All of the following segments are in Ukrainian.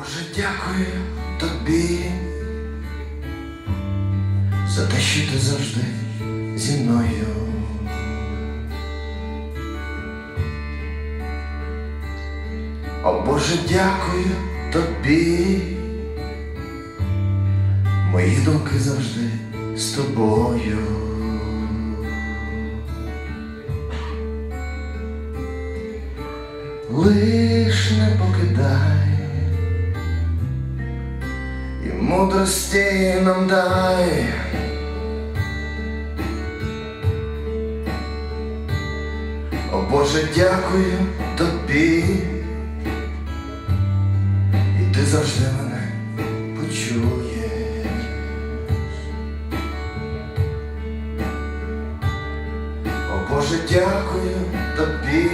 Боже, дякую тобі за те, що ти завжди зі мною. О Боже, дякую тобі. Мої думки завжди з тобою. Лиш не покидай і мудрості нам дай. О Боже, дякую тобі, і ти завжди мене почуєш. О Боже, дякую тобі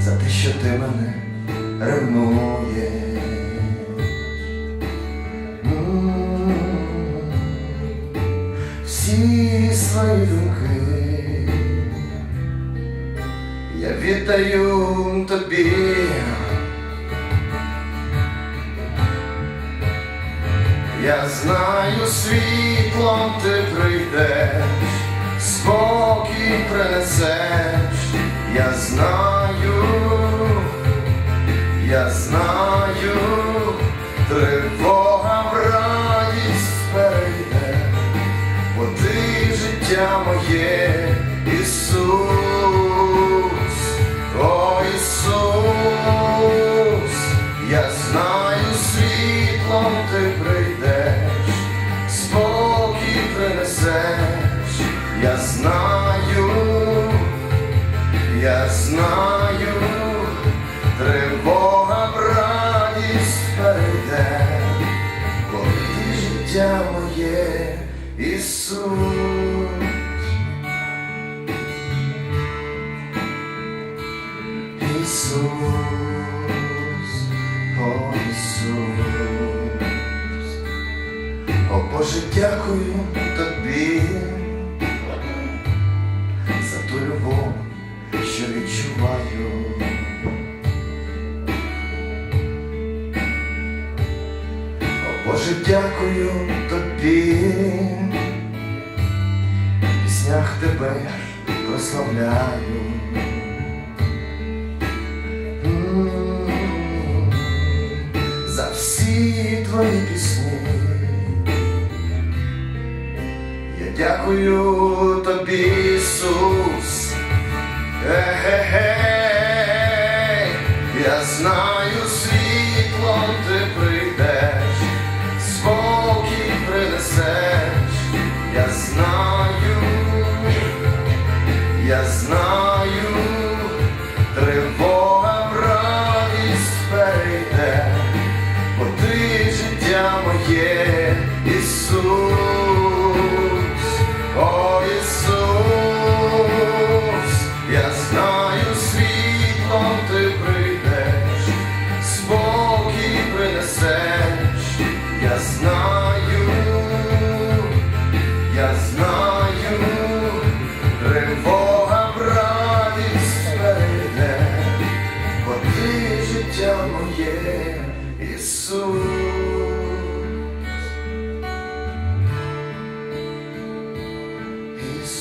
за те, що ти мене ревнуєш. Свої думки я віддаю тобі. Я знаю, світлом ти прийдеш, спокій принесеш, я знаю, я знаю, тривога життя моє, Ісус, о Ісус, я знаю, світлом ти прийдеш, спокій принесеш, я знаю, я знаю, тривога радість перейде, бо ти життя моє, Ісус. Ісус, о Ісус, о Боже, дякую тобі за ту любов, що відчуваю. О Боже, дякую тобі, в піснях тебе прославляю. За всі твої пісні. Я дякую тобі, Ісус. Ей, я знаю, світлом ти прийдеш, спокій принесеш, я знаю, я знаю, тривога моє, Ісус, о Ісус, я знаю, світлом ти прийдеш, спокій принесеш, я знаю, я знаю, тривога радість перейде, бо ти життя моє, Ісус.